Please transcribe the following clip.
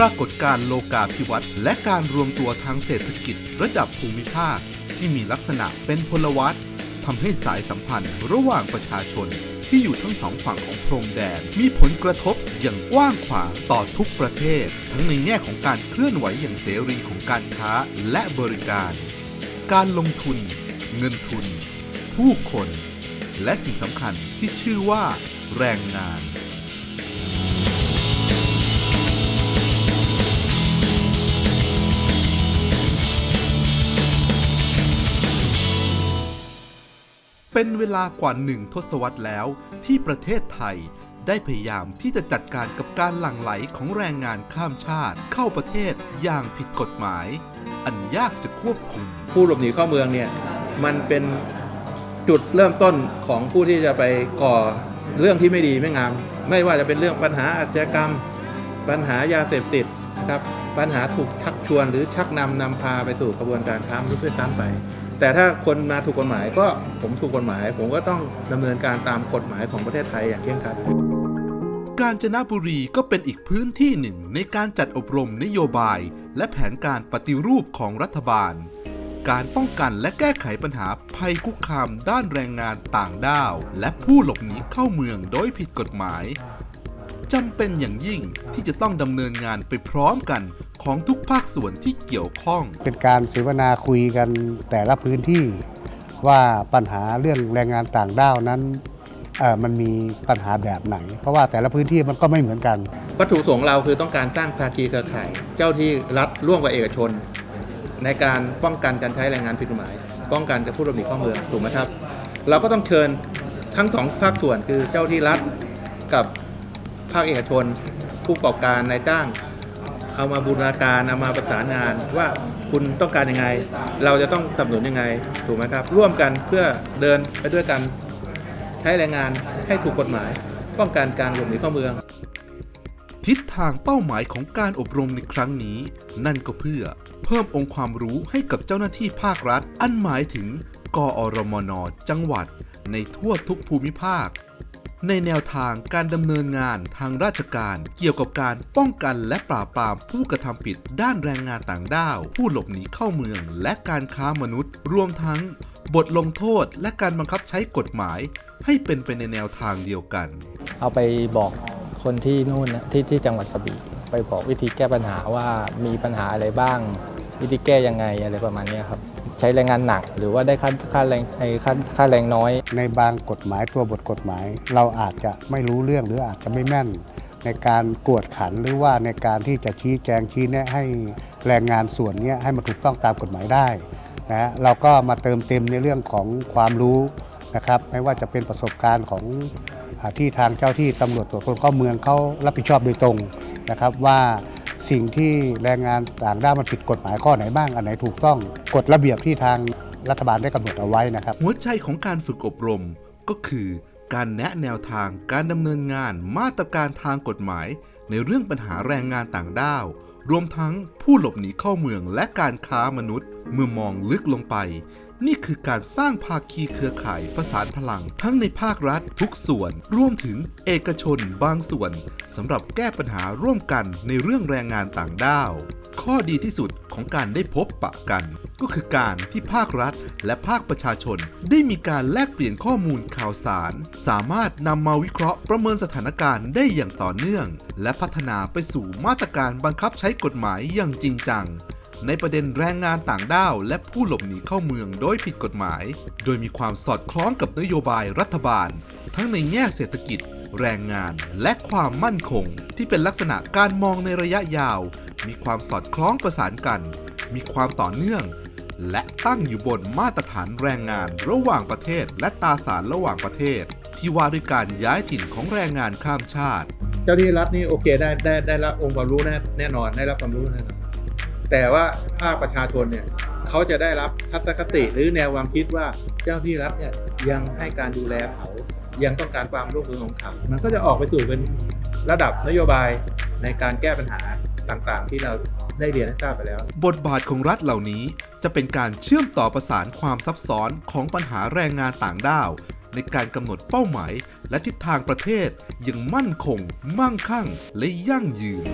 ปรากฏการโลกาภิวัตน์และการรวมตัวทางเศรษฐกิจระดับภูมิภาค ที่มีลักษณะเป็นพลวัตทำให้สายสัมพันธ์ระหว่างประชาชน ที่อยู่ทั้งสองฝั่งของพรมแดน มีผลกระทบอย่างกว้างขวางต่อทุกประเทศ ทั้งในแง่ของการเคลื่อนไหวอย่างเสรีของการค้าและบริการ การลงทุน เงินทุน ผู้คน และสิ่งสำคัญที่ชื่อว่า แรงงาน เป็นเวลากว่าหนึ่งทศวรรษแล้วที่ประเทศไทยได้พยายามที่จะจัดการกับการหลั่งไหลของแรงงานข้ามชาติเข้าประเทศอย่างผิดกฎหมาย อันยากจะควบคุม ผู้หลบหนีเข้าเมืองเนี่ยมันเป็นจุดเริ่มต้นของผู้ที่จะไปก่อเรื่องที่ไม่ดีไม่งาม ไม่ว่าจะเป็นเรื่องปัญหาอาชญากรรม ปัญหายาเสพติดนะครับปัญหาถูกชักชวนหรือชักนำนำพาไปสู่กระบวนการค้ามนุษย์ด้วยซ้ำไป แต่ถ้าคนมาถูกกฎหมายก็ผมถูกกฎหมาย ผมก็ต้องดำเนินการตามกฎหมายของประเทศไทยอย่างเคร่งครัดกาญจนบุรีก็เป็นอีกพื้นที่หนึ่งในการจัดอบรมนโยบาย และแผนการปฏิรูปของรัฐบาล การป้องกันและแก้ไขปัญหาภัยคุกคามด้านแรงงานต่างด้าว และผู้หลบหนีเข้าเมืองโดยผิดกฎหมาย จำเป็นอย่างยิ่งที่จะต้องดำเนินงานไปพร้อมกันของทุกภาคส่วนที่เกี่ยวข้อง เป็นการเสวนาคุยกันแต่ละพื้นที่ว่าปัญหาเรื่องแรงงานต่างด้าวนั้นเอ่อมันมีปัญหาแบบไหน เพราะว่าแต่ละพื้นที่มันก็ไม่เหมือนกัน วัตถุประสงค์เราคือต้องการสร้างภาคีเครือข่าย เจ้าที่รัฐร่วมกับเอกชน ในการป้องกันการใช้แรงงานผิดกฎหมาย ป้องกันการผู้หลบหนีเข้าเมืองถูกไหมครับ เราก็ต้องเชิญทั้งสองภาคส่วนคือเจ้าที่รัฐกับ ภาคเอกชน ผู้ประกอบการนายจ้าง เอามาบูรณาการเอามาประสานงานว่าคุณต้องการยังไง เราจะต้องสนับสนุนยังไงถูกไหมครับ ร่วมกันเพื่อเดินไปด้วยกันใช้แรงงานให้ถูกกฎหมาย ป้องกันการหลบหนีเข้าเมือง ทิศทางเป้าหมายของการอบรมในครั้งนี้ นั่นก็เพื่อเพิ่มองค์ความรู้ให้กับเจ้าหน้าที่ภาครัฐ อันหมายถึง กอรมนจังหวัด ในทั่วทุกภูมิภาค ในแนวทางการดำเนินงานทางราชการเกี่ยวกับการป้องกันและปราบปรามผู้กระทำผิดด้านแรงงานต่างด้าว ผู้หลบหนีเข้าเมืองและการค้ามนุษย์ รวมทั้งบทลงโทษและการบังคับใช้กฎหมาย ให้เป็นไปในแนวทางเดียวกัน เอาไปบอกคนที่นู่นนะที่ที่จังหวัดกระบี่ไปบอกวิธีแก้ปัญหาว่ามีปัญหาอะไรบ้าง วิธีแก้ยังไงอะไรประมาณนี้ครับ ช้แรงงานหนัก หรือว่าได้ค่าค่าแรงไอ้ค่าค่าแรงน้อย ในบางกฎหมายตัวบทกฎหมาย เราอาจจะไม่รู้เรื่องหรืออาจจะไม่แม่น ในการกวดขันหรือว่าในการที่จะชี้แจงชี้แนะให้แรงงานส่วนเนี้ยให้มันถูกต้องตามกฎหมายได้นะฮะเราก็มาเติมเต็มในเรื่องของความรู้นะครับไม่ว่าจะเป็นประสบการณ์ของอาที่ทางเจ้าที่ตำรวจตรวจคนเข้าเมืองเขารับผิดชอบโดยตรงนะครับว่า สิ่งที่แรงงานต่างด้าวมันผิดกฎหมายข้อไหนบ้าง อันไหนถูกต้องกฎระเบียบที่ทางรัฐบาลได้กำหนดเอาไว้นะครับ หัวใจของการฝึกอบรมก็คือการแนะแนวทางการดำเนินงานมาตรการทางกฎหมาย ในเรื่องปัญหาแรงงานต่างด้าว รวมทั้งผู้หลบหนีเข้าเมืองและการค้ามนุษย์ เมื่อมองลึกลงไป นี่คือการสร้างภาคีเครือข่ายประสานพลัง ทั้งในภาครัฐทุกส่วนรวมถึงเอกชนบางส่วนสำหรับแก้ปัญหาร่วมกันในเรื่องแรงงานต่างด้าวข้อดีที่สุดของการได้พบปะกัน ก็คือการที่ภาครัฐและภาคประชาชน ได้มีการแลกเปลี่ยนข้อมูลข่าวสาร สามารถนำมาวิเคราะห์ประเมินสถานการณ์ได้อย่างต่อเนื่อง และพัฒนาไปสู่มาตรการบังคับใช้กฎหมายอย่างจริงจัง ในประเด็นแรงงานต่างด้าวและผู้หลบหนีเข้าเมืองโดยผิดกฎหมาย โดยมีความสอดคล้องกับนโยบายรัฐบาล ทั้งในแง่เศรษฐกิจ แรงงานและความมั่นคง ที่เป็นลักษณะการมองในระยะยาว มีความสอดคล้องประสานกัน มีความต่อเนื่อง และตั้งอยู่บนมาตรฐานแรงงานระหว่างประเทศ และตาสารระหว่างประเทศ ที่ว่าด้วยการย้ายถิ่นของแรงงานข้ามชาติ เจ้าที่รัฐนี่โอเคได้ได้ได้รับองค์ความรู้แน่แน่นอนได้รับความรู้แน่นอน แต่ว่าภาคประชาชนเนี่ยเขาจะได้รับทัศนคติหรือแนวความคิดว่าเจ้าที่รัฐเนี่ยยังให้การดูแลเขายังต้องการความร่วมมือของเขา มันก็จะออกไปสู่เป็นระดับนโยบายในการแก้ปัญหาต่างๆ ที่เราได้เรียนให้ทราบไปแล้ว บทบาทของรัฐเหล่านี้จะเป็นการเชื่อมต่อประสานความซับซ้อนของปัญหาแรงงานต่างด้าว ในการกำหนดเป้าหมาย และทิศทางประเทศอย่างมั่นคง มั่งคั่ง และยั่งยืน